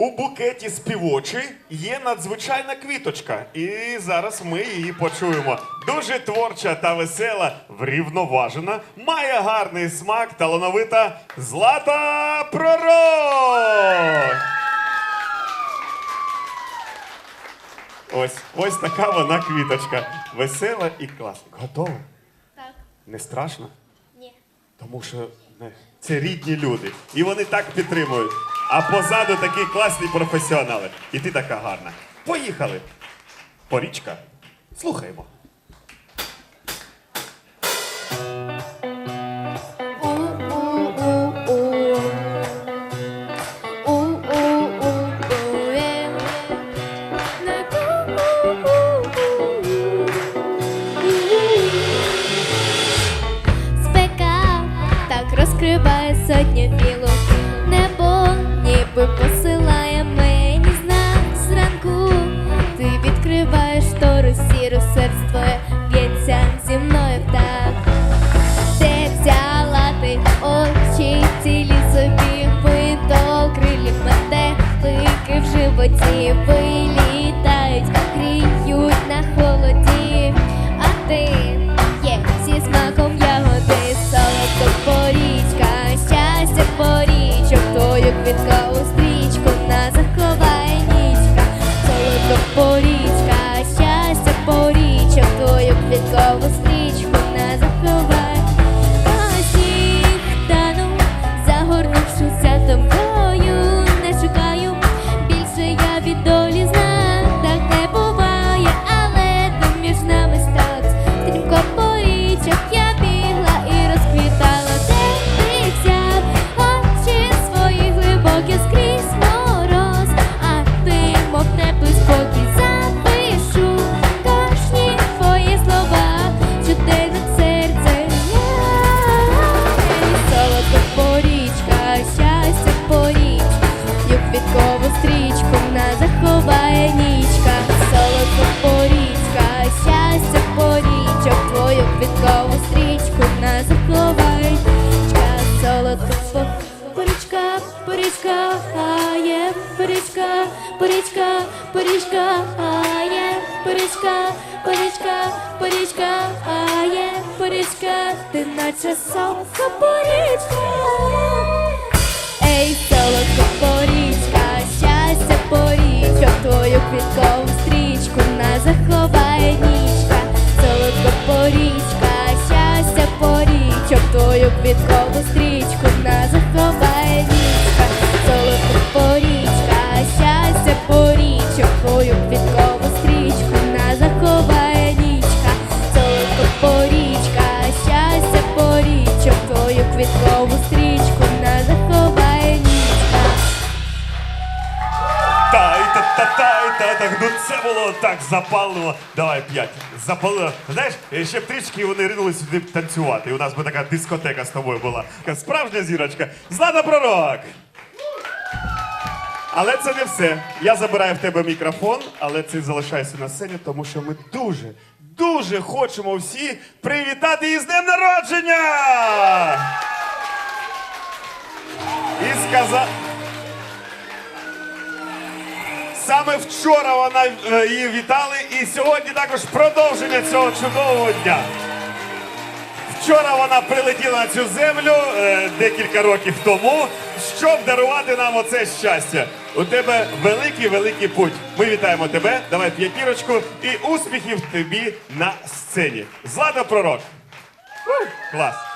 У букеті співочі є надзвичайна квіточка, і зараз ми її почуємо. Дуже творча та весела, врівноважена, має гарний смак, талановита Злата Пророк! Ось, ось така вона квіточка. Весела і класна. Готова? Так, Не страшно? ні. Тому що не, це рідні люди. І вони так підтримують. А позаду такі класні професіонали. І ти така гарна. Поїхали. Порічка. Слухаємо. Спека так розкриває сотню порічка, а є порічка, порічка, порічка, а є порічка, порічка, порічка, а є порічка, ти наче солодка порічка. Ей, солодко порічка, щастя порічок, твою квіткову стрічку на заховає нічка. Солодко порічка, щастя порічок, твою квіткову стрічку Та та та так. Ну це було так запалено. Давай п'ять. Запалило. Знаєш, ще б трішки вони ринули сюди танцювати. І у нас би така дискотека з тобою була. Справжня зірочка. Злата Пророк! Але це не все. Я забираю в тебе мікрофон, але ти залишайся на сцені, тому що ми дуже, дуже хочемо всі привітати її з днем народження! І сказати. Саме вчора вона е, її вітали, і сьогодні також продовження цього чудового дня. Вчора вона прилетіла на цю землю е, декілька років тому, щоб дарувати нам оце щастя. У тебе великий великий путь. Ми вітаємо тебе. Давай п'ятірочку і успіхів тобі на сцені. Злата пророк. Клас.